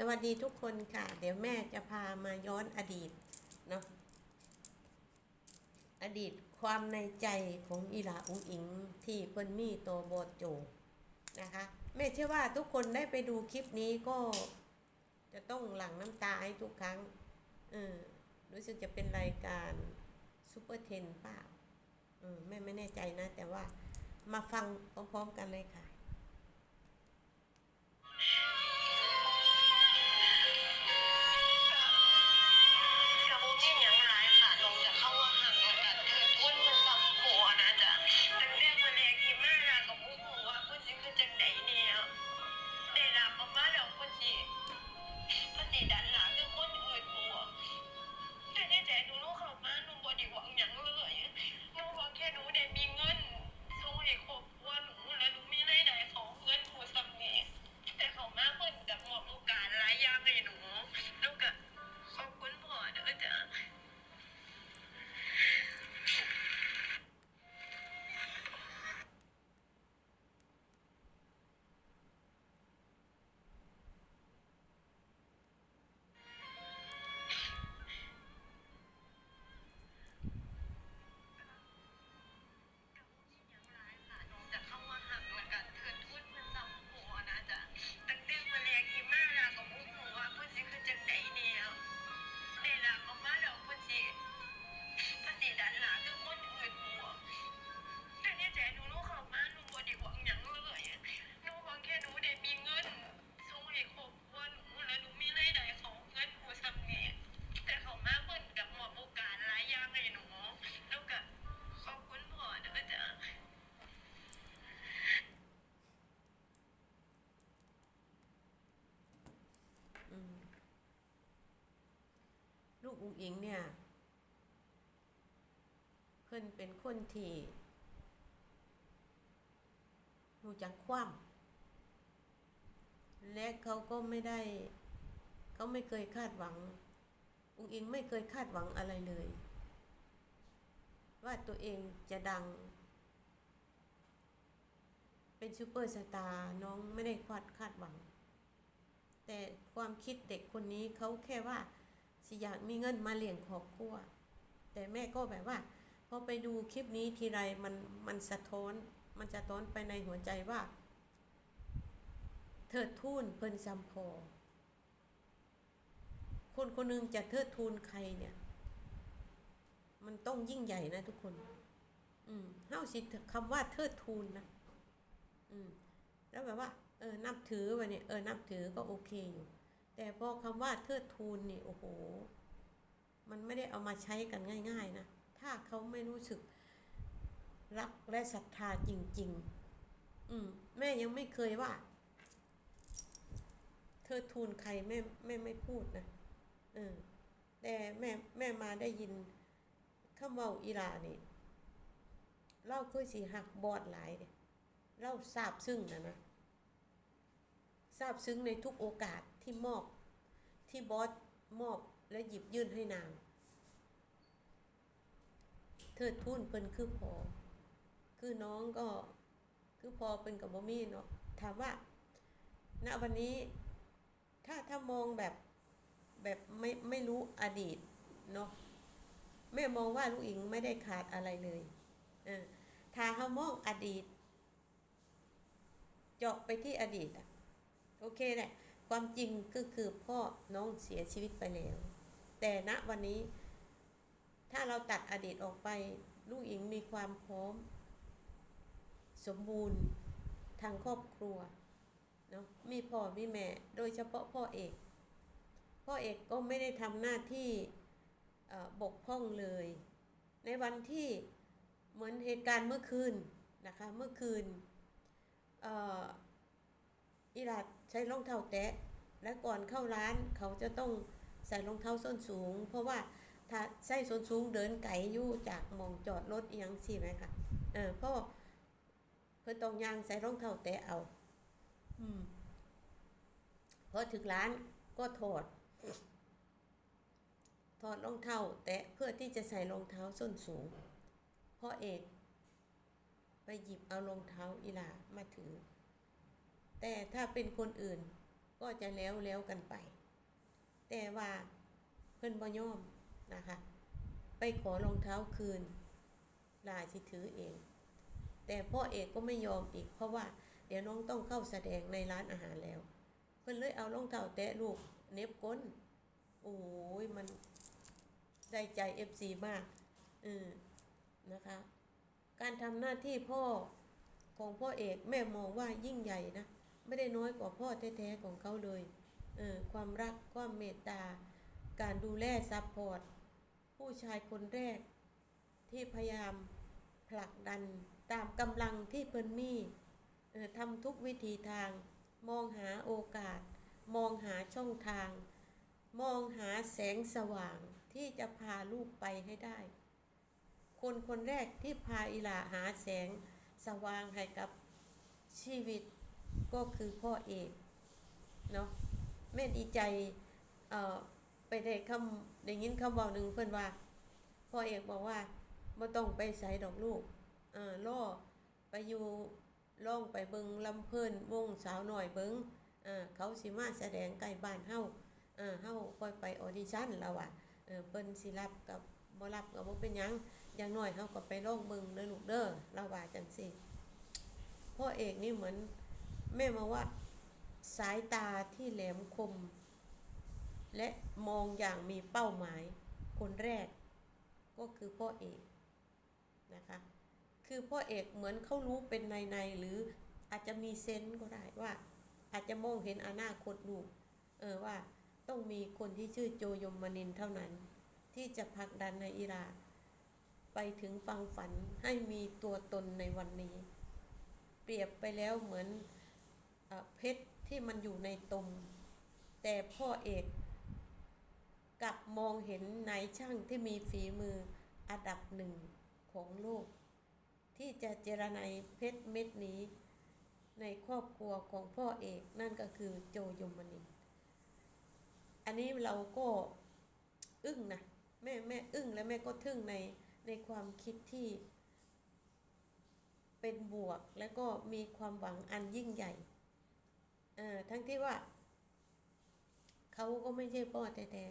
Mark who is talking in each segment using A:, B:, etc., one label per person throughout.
A: สวัสดีทุกคนค่ะ เดี๋ยวแม่จะพามาย้อนอดีตเนาะอดีตความในใจของอีหลาอุงอิงที่เพิ่นมีตัวบทโจนะคะแม่เชื่อว่าทุกคนได้ไปดูคลิปนี้ก็จะต้องหลั่งน้ำตาให้ทุกครั้งเออรู้สึกจะเป็นรายการซูเปอร์เทนเปล่าเออแม่ไม่แน่ใจนะ แต่ว่ามาฟังพร้อมๆกันเลยค่ะ
B: อุ๋งอิงเนี่ย เพิ่นเป็
A: นคนที่รู้จักความและเขาก็ไม่ได้ เขาไม่เคยคาดหวัง อุ๋งอิงไม่เคยคาดหวังอะไรเลย ว่าตัวเองจะดัง เป็นซูเปอร์สตาร์น้องไม่ได้คาดคาดหวัง แต่ความคิดเด็กคนนี้เขาแค่ว่า สิอยากมีเงินมาเลี้ยงครอบครัว แต่แม่ก็แบบว่าพอไปดูคลิปนี้ทีไรมันมันสะท้อนมันสะท้อนไปในหัวใจว่า เทิดทูนเพิ่นซัมพอคนคนหนึงจะเทิดทูนใครเนี่ย มันต้องยิ่งใหญ่นะทุกคน อืมเฮาสิคำว่าเทิดทูนนะอืม แล้วแบบว่า เออนับถือไปเนี่ยเออนับถือก็โอเคอยู่ แต่พอคำว่าเทิดทูนนี่โอ้โห มันไม่ได้เอามาใช้กันง่าย ๆ นะ ถ้าเขาไม่รู้สึกรักและศรัทธาจริง ๆ อืม แม่ยังไม่เคยว่าเทิดทูนใครแม่แม่ไม่พูดนะเออแต่แม่แม่มาได้ยินคำว่าอีหลานี่เล่าคือสีหักบอดหลายเนี่ยเล่าทราบซึ้งนะนะทราบซึ้งในทุกโอกาส ที่มอบที่บอสมอบและหยิบยื่นให้นาง เทิดทุนเพิ่นคือพอ คือน้องก็คือพอเป็นกับบ่มีเนาะถามว่า ณวันนี้ถ้าถ้ามองแบบแบบไม่ไม่รู้อดีตเนาะแม่มองว่าลูกอิงไม่ได้ขาดอะไรเลยเออถ้าเขามองอดีต เจาะไปที่อดีตอะโอเคแหละ ความจริงก็คือพ่อน้องเสียชีวิตไปแล้ว แต่ณวันนี้ ถ้าเราตัดอดีตออกไป ลูกอิงมีความพร้อม สมบูรณ์ทางครอบครัวเนาะมีพ่อมีแม่ โดยเฉพาะพ่อเอก พ่อเอกก็ไม่ได้ทำหน้าที่บกพร่องเลย ในวันที่เหมือนเหตุการณ์เมื่อคืนนะคะเมื่อคืนอ่ออีหลาด ใช้รองเท้าแตะ และก่อนเข้าร้านเขาจะต้องใส่รองเท้าส้นสูง เพราะว่าถ้าใส่ส้นสูงเดินไกลอยู่จากหมองจอดรถอหยังสิไหมคะเออเพราะเพื่อต้องยางใส่รองเท้าแตะเอา อืมพอถึงร้านก็ถอดถอดรองเท้าแตะเพื่อที่จะใส่รองเท้าส้นสูงพ่อเอก ไปหยิบเอารองเท้าอีหลามาถือ แต่ถ้าเป็นคนอื่นก็จะแล้วแล้วกันไป แต่ว่าเพิ่นบ่ยอมนะคะ ไปขอรองเท้าคืนลาสิถือเอง แต่พ่อเอกก็ไม่ยอมอีก เพราะว่าเดี๋ยวน้องต้องเข้าแสดงในร้านอาหารแล้ว เพิ่นเลยเอารองเท้าแตะลูกเน็บก้น โอ้ยมันได้ใจ FC มากเออนะคะ การทำหน้าที่พ่อของพ่อเอกแม่มองว่ายิ่งใหญ่นะ ไม่ได้น้อยกว่าพ่อแท้ๆของเขาเลยเออความรักความเมตตา การดูแลซัพพอร์ตผู้ชายคนแรก ที่พยายามผลักดันตามกำลังที่เพิ่นมีเออทำทุกวิธีทาง มองหาโอกาส มองหาช่องทาง มองหาแสงสว่างที่จะพาลูกไปให้ได้ คนคนแรกที่พาอิหลาหาแสงสว่างให้กับชีวิต ก็คือพ่อเอกเนาะแม่ดีใจเอ่อไปได้คำได้ยินคำบอกหนึ่งเพื่อนว่า พ่อเอกบอกว่าไม่ต้องไปใส่ดอกลูกเออล่อไปอยู่ล่องไปเบิงลำเพิ่นวงสาวหน่อยเบิงเออเขาสิมาแสดงใกล้บ้านเฮาเออเฮาค่อยไปออดิชั่นแล้วอะเออเพิ่นสิรับกับบ่รับก็บ่เป็นหยังอย่างน้อยเขาก็ไปลองเบิงเด้อลูกเด้อเราว่าจังซี่พ่อเอกนี่เหมือน แม่มาว่าสายตาที่แหลมคม และมองอย่างมีเป้าหมาย คนแรก ก็คือพ่อเอกนะคะ คือพ่อเอกเหมือนเขารู้เป็นในในหรืออาจจะมีเซนส์ก็ได้ว่า อาจจะมองเห็นอนาคตลูกเออว่าต้องมีคนที่ชื่อโจยมนินเท่านั้น ที่จะผลักดันในอิราไปถึงฟังฝันให้มีตัวตนในวันนี้ เปรียบไปแล้วเหมือน เพชรที่มันอยู่ในตุมแต่พ่อเอกกลับมองเห็นนายช่างที่มีฝีมืออันดับหนึ่งของโลก ที่จะเจรไนายเพชรเม็ดนี้ ในครอบครัวของพ่อเอกนั่นก็คือโจยมนินอันนี้เราก็อึ้งนะแม่แม่อึ้งและแม่ก็ทึ่งในในความคิดที่เป็นบวกและก็มีความหวังอันยิ่งใหญ่ เออทั้งที่ว่า เขาก็ไม่ใช่พ่อแท้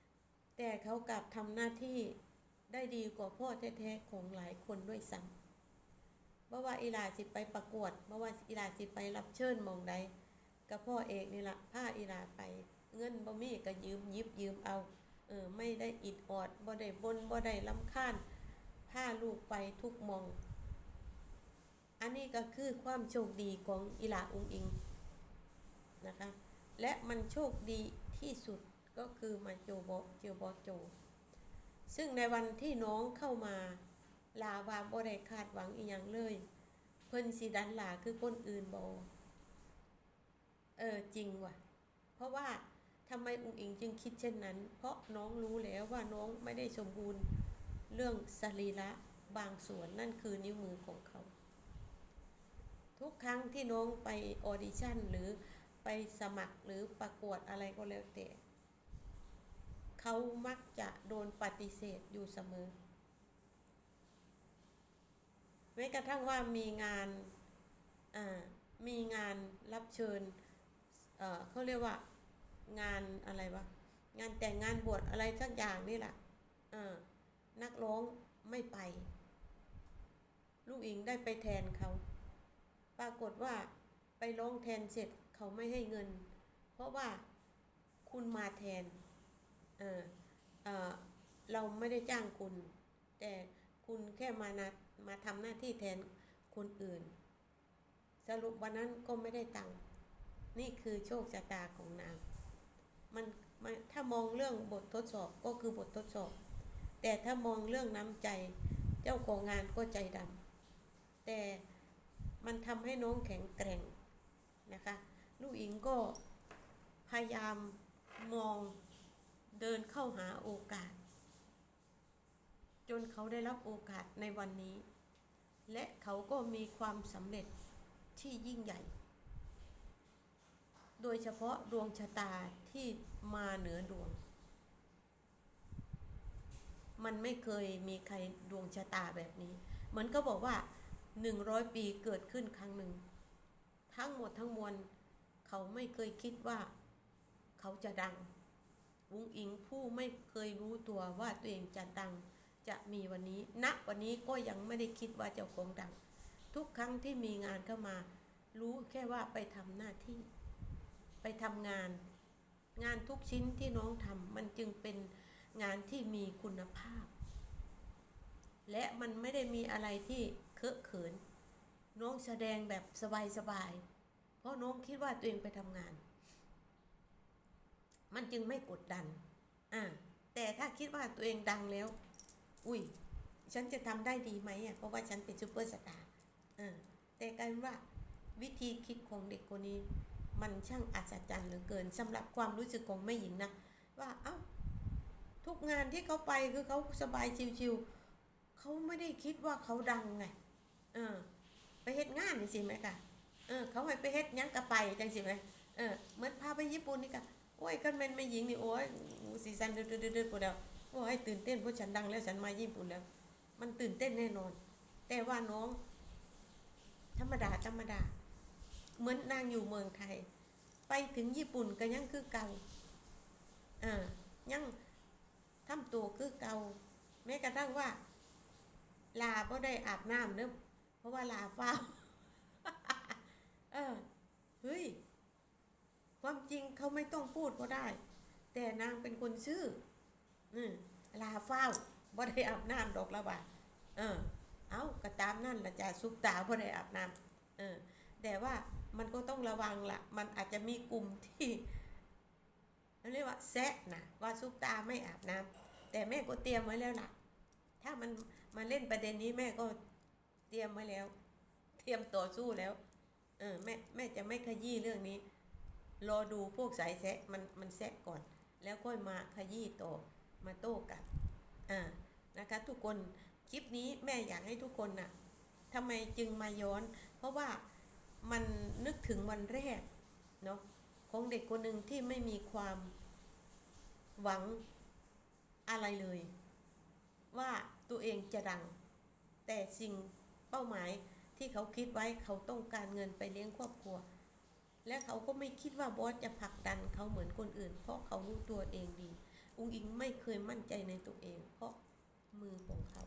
A: ๆแต่เขากลับทำหน้าที่ได้ดีกว่าพ่อแท้ๆของหลายคนด้วยซ้ำเพราะว่าอีหลาสิไปประกวดเพราะว่าอีหลาสิไปรับเชิญมองใดกับพ่อเอกนี่ละพาอีหลาไป เงินบ่มีก็ยืมยิบยืมเอา เออ ไม่ได้อิดออดบ่ได้บนบ่ได้ลำค้าญพาลูกไปทุกมอง อันนี้ก็คือความโชคดีของอีหลาอุงอิง นะคะ และมันโชคดีที่สุดก็คือมาโจโบเจอบอโจ ซึ่งในวันที่น้องเข้ามาลาวาบ่ได้คาดหวังอีหยังเลย เพิ่นสิดันหลาคือคนอื่นบอเออจริงว่ะ เพราะว่าทำไมอุงอิงจึงคิดเช่นนั้น เพราะน้องรู้แล้วว่าน้องไม่ได้สมบูรณ์เรื่องสรีระบางส่วนนั่นคือนิ้วมือของเขา ทุกครั้งที่น้องไปออดิชั่นหรือ ไปสมัครหรือประกวดอะไรก็แล้วแต่เขามักจะโดนปฏิเสธอยู่เสมอแม้กระทั่งว่ามีงานมีงานรับเชิญเเขาเรียกว่างานอะไรวะงานแต่งงานบวชอะไรสักอย่างนี่แหละนักร้องไม่ไป ลูกอิงได้ไปแทนเขา ปรากฏว่าไปร้องแทนเสร็จ เขาไม่ให้เงิน เพราะว่าคุณมาแทนเออเออเราไม่ได้จ้างคุณ แต่คุณแค่มานะมาทำหน้าที่แทนคนอื่น สรุปวันนั้นก็ไม่ได้ตังค์นี่คือโชคชะตาของนางมันมันถ้ามองเรื่องบททดสอบก็คือบททดสอบ แต่ถ้ามองเรื่องน้ำใจเจ้าของงานก็ใจดำแต่มันทำให้น้องแข็งแกร่งนะคะ ลูกอิงก็พยายามมองเดินเข้าหาโอกาส จนเขาได้รับโอกาสในวันนี้ และเขาก็มีความสำเร็จที่ยิ่งใหญ่ โดยเฉพาะดวงชะตาที่มาเหนือดวง มันไม่เคยมีใครดวงชะตาแบบนี้ เหมือนก็บอกว่าหนึ่งร้อยปีเกิดขึ้นครั้งหนึ่ง ทั้งหมดทั้งมวล เขาไม่เคยคิดว่า เขาจะดัง วุ้งอิงผู้ไม่เคยรู้ตัวว่าตัวเองจะดัง จะมีวันนี้ณวันนี้ก็ยังไม่ได้คิดว่าจ้าของดัง ทุกครั้งที่มีงานเข้ามา รู้แค่ว่าไปทำหน้าที่ ไปทำงาน งานทุกชิ้นที่น้องทำมันจึงเป็นงานที่มีคุณภาพ และมันไม่ได้มีอะไรที่เคอะเขิน น้องแสดงแบบสบายๆเพ ราะน้องคิดว่าตัวเองไปทำงาน มันจึงไม่กดดัน อ่า แต่ถ้าคิดว่าตัวเองดังแล้ว อุ้ย ฉันจะทำได้ดีไหมอะ เพราะว่าฉันเป็นซูเปอร์สตาร์อ่าแต่การว่าวิธีคิดของเด็กคนนี้ มันช่างอัศจรรย์เหลือเกินสำหรับความรู้สึกของแม่หญิงนะ ว่า เอ้า ทุกงานที่เขาไปคือเขาสบายชิวๆเขาไม่ได้คิดว่าเขาดังไง เออ ไปเฮ็ดงานสิไหมกะ เออ เขาให้ไปเฮ็ดยังกะไปจังสิไหมเออเหมือนพาไปญี่ปุ่นนี่กะโอ้ยกันเป็นแม่หญิงนี่โอ้ยสีสันเดือดเดือดเดือดปุ๊บแล้วโอ้ยตื่นเต้นเพราะฉันดังแล้วฉันมาญี่ปุ่นแล้ว มันตื่นเต้นแน่นอน แต่ว่าน้อง ธรรมดาธรรมดา เหมือนนางอยู่เมืองไทย ไปถึงญี่ปุ่นก็ยังคือเก่าอ่ายังทำตัวคือเก่าแม้กระทั่งว่า ลาก็ได้อาบน้ำเนอะเพราะว่าลาเฝ้า ออเฮ้ย ความจริงเขาไม่ต้องพูดก็ได้ แต่นางเป็นคนซื่ออืมลาเฝ้าบ่ได้อาบน้ำดอกละบ่าเออ เอาก็ตามนั่นละจ้ะซุปตาบ่ได้อาบน้ำเออ แต่ว่ามันก็ต้องระวังละมันอาจจะมีกลุ่มที่เรียกว่าแซะนะว่าซุปตาไม่อาบน้ำแต่แม่ก็เตรียมไว้แล้วล่ะ ถ้ามันมาเล่นประเด็นนี้แม่ก็เตรียมไว้แล้ว เตรียมต่อสู้แล้ว เออแม่แม่จะไม่ขยี้เรื่องนี้ รอดูพวกสายแซะมันมันแซะก่อน แล้วค่อยมาขยี้ต่อมาโต้กันอ่านะคะทุกคนคลิปนี้แม่อยากให้ทุกคนน่ะทำไมจึงมาย้อน เพราะว่ามันนึกถึงวันแรกเนาะของเด็กคนหนึ่งที่ไม่มีความหวังอะไรเลย ว่าตัวเองจะดัง แต่สิ่งเป้าหมาย ที่เขาคิดไว้เขาต้องการเงินไปเลี้ยงครอบครัว และเขาก็ไม่คิดว่าบอสจะผลักดันเขาเหมือนคนอื่น เพราะเขารู้ตัวเองดี อุ้งอิงไม่เคยมั่นใจในตัวเอง เพราะมือของเขา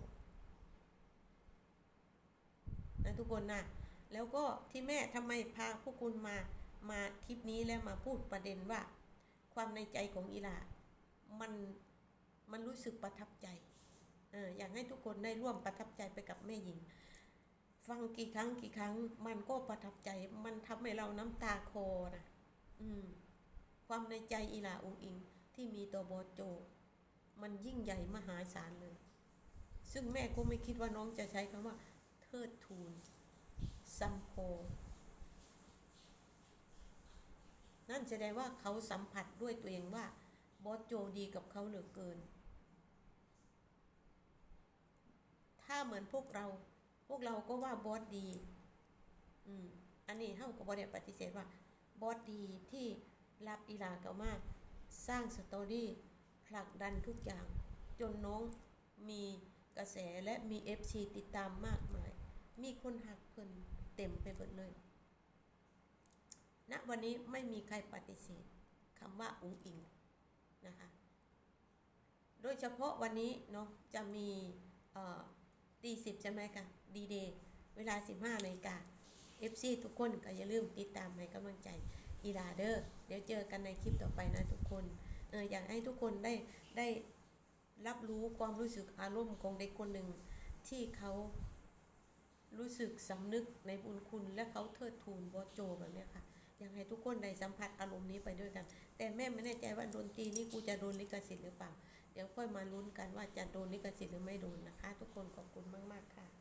A: นะทุกคนนะแล้วก็ที่แม่ทำไมพาพวกคุณมามาคลิปนี้แล้วมาพูดประเด็นว่า ความในใจของอีหลามันมันรู้สึกประทับใจเอออยากให้ทุกคนได้ร่วมประทับใจไปกับแม่หญิง ฟังกี่ครั้งกี่ครั้ง มันก็ประทับใจมันทำให้เราน้ำตาคลอนะอืม ความในใจอีหลาอุงอิง ที่มีต่อบอโจ มันยิ่งใหญ่มหาศาลเลย ซึ่งแม่ก็ไม่คิดว่าน้องจะใช้คำว่า เทิดทูนซัมโพนั่นแสดงว่าเขาสัมผัสด้วยตัวเองว่าบอสโจดีกับเขาเหลือเกิน ถ้าเหมือนพวกเรา พวกเราก็ว่าบอสดี อืม อันนี้เฮาก็บ่ได้ปฏิเสธว่าบอสดีที่รับอีหลาเขามาก สร้างสตอรี่ผลักดันทุกอย่าง จนน้องมีกระแสและมี FC ติดตามมากมาย มีคนหักเพิ่นเต็มไปหมดเลยณวันนี้ไม่มีใครปฏิเสธคำว่าอุ๋งอิงนะคะโดยเฉพาะวันนี้เนาะจะมีตีสิบใช่ไหมคะ ดีเดย์เวลา 15นาฬิกา FC ทุกคนก็อย่าลืมติดตามให้กำลังใจอีลาเดอร์เดี๋ยวเจอกันในคลิปต่อไปนะทุกคนเอออยากให้ทุกคนได้ได้รับรู้ความรู้สึกอารมณ์ของเด็กคนหนึ่งที่เขารู้สึกสำนึกในบุญคุณและเขาเทิดทูนบอโจแบบนี้ค่ะอยากให้ทุกคนได้สัมผัสอารมณ์นี้ไปด้วยกัน แต่แม่ไม่แน่ใจว่าดนตรีนี้กูจะโดนลิขสิทธิ์หรือเปล่า เดี๋ยวค่อยมาลุ้นกันว่าจะโดนลิขสิทธิ์หรือไม่โดนนะคะ ทุกคนขอบคุณมาก ๆ ค่ะ